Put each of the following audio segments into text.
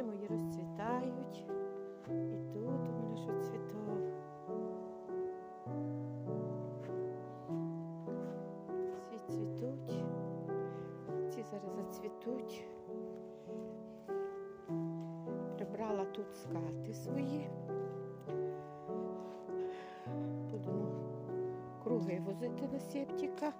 квіти мої розцвітають. І тут у мене що цвітало. всі цвітуть, ці зараз зацвітуть. Прибрала тут скати свої. Будемо ну, круги возити на септіка.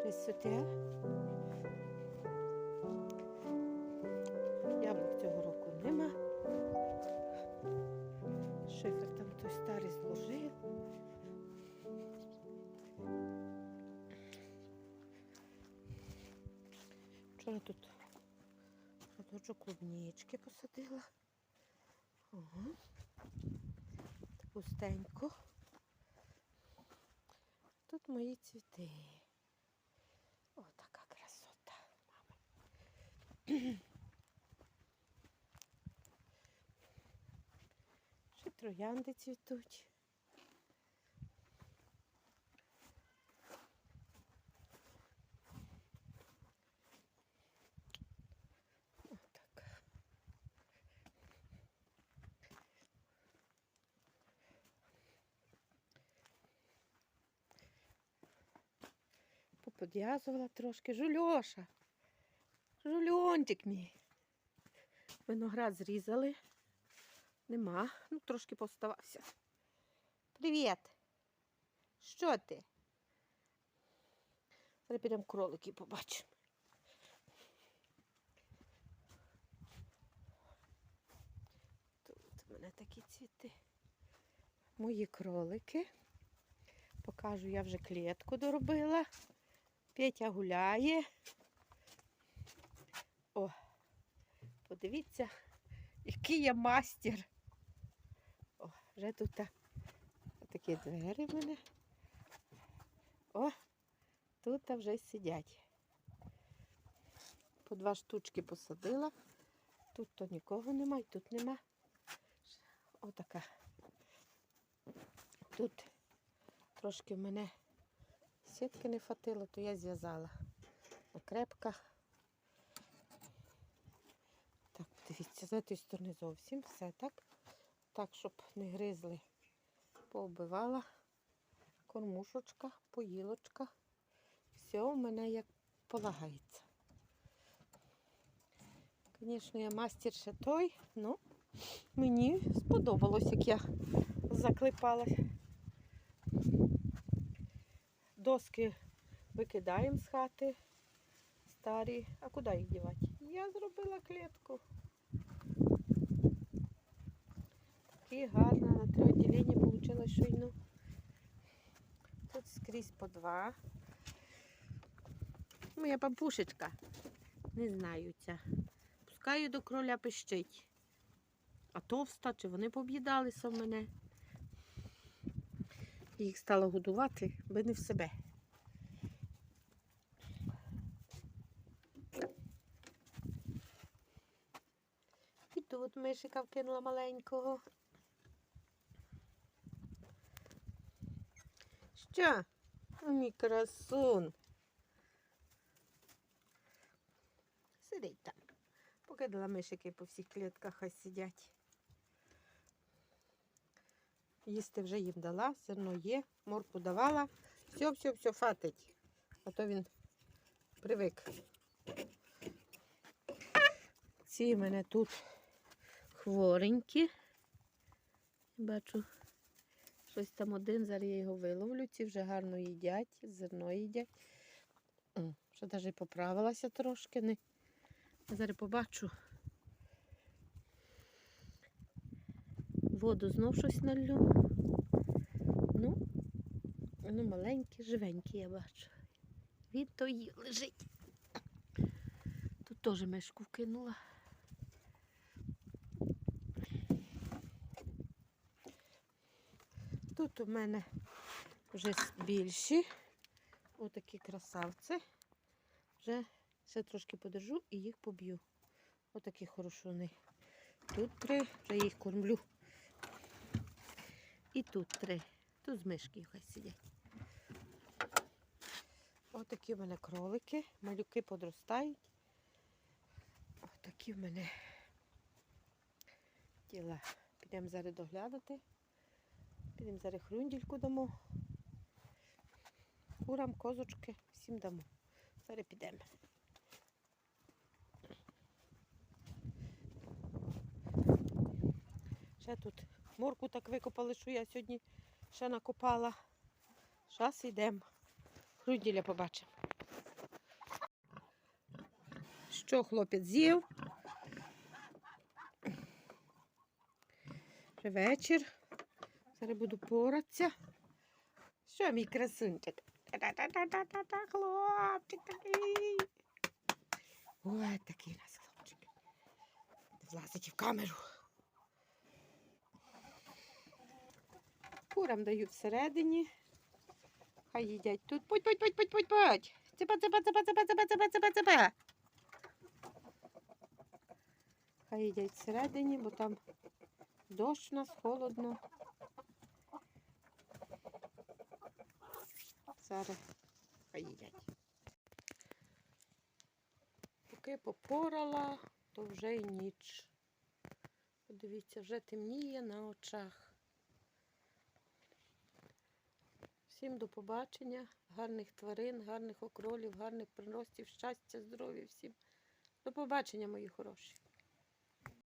Красота. Яблук цього року нема. Шифер там той старий зложив. Вчора тут садочок клубнички посадила. Ого. Пустенько. Тут мої цвіти. Ще троянди цвітуть. Отак. Поподв'язувала трошки. Жульоша. Жульончик мій. Виноград зрізали. Нема. Ну, трошки поставався. Привіт. Що ти? Зараз підемо кролики побачимо. Тут у мене такі цвіти. Мої кролики. Покажу, я вже клітку доробила. Петя гуляє. О, подивіться, який я мастер. О, вже тут такі двері в мене. О, тут вже сидять. По два штучки посадила. Тут то нікого нема, і тут нема. Отака. Тут трошки в мене сітки не хватило, то я зв'язала. Крепка. Так, дивіться, з цієї сторони зовсім все так. Так, щоб не гризли. Пооббивала. Кормушечка, поїлочка. Все у мене як полагається. Звісно, я мастер ще той, ну мені сподобалось, як я заклепала. Доски викидаємо з хати старі. А куди їх дівати? Я зробила клітку. Такі гарна, на три відділення вийшла щойно. Тут скрізь по два. Моя бабушечка. Не знаю ця. Пускаю до кроля пищить. А товста, чи вони поб'їдалися в мене. Їх стала годувати, би не в себе. І тут мишика вкинула маленького. Що? О, мій красун. Сидить там. Покидала мишики по всіх клітках, хай сидять. Їсти вже їм дала, зерно є, морку давала. Все, все, все, фатить. А то він привик. Ці в мене тут хворенькі. Бачу, щось там один, зараз я його виловлю. Ці вже гарно їдять, зерно їдять. Що навіть поправилася трошки. Не. Зараз побачу. Воду знов щось налью. Ну, ну маленькі, живенькі, я бачу. Він то лежить. Тут теж мишку вкинула. Тут у мене вже більші. Отакі красавці. Вже ще трошки подержу і їх поб'ю. Отакі хорошуни. Тут три, вже їх кормлю. І тут три. Тут з мишки хай сидять. Отакі в мене кролики, малюки подростають. Отакі в мене тіла. Підемо зараз доглядати. Підемо зараз хрундільку дамо. Курам, козочки, всім дамо. Зараз підемо. Ще тут морку так викопали, що я сьогодні ще накопала. Зараз йдемо. Хрунділя побачимо. Що хлопець з'їв? Вечір. Зараз буду поратися. Що мій красунчик? Та-та-та-та-та-та, хлопчик такий. Ой, такий у нас хлопчик. Влазить в камеру. Курам даю всередині. Хай їдять тут. Путь, путь, путь, путь, путь, путь. Ципа, ципа, ципа, ципа, ципа, ципа, ципа, ципа. Хай їдять всередині, бо там дощ у нас холодно. Зараз хай їдять. Поки попорала, то вже й ніч. Подивіться, вже темніє на очах. Всім до побачення, гарних тварин, гарних окролів, гарних приростів, щастя, здоров'я всім. До побачення, мої хороші.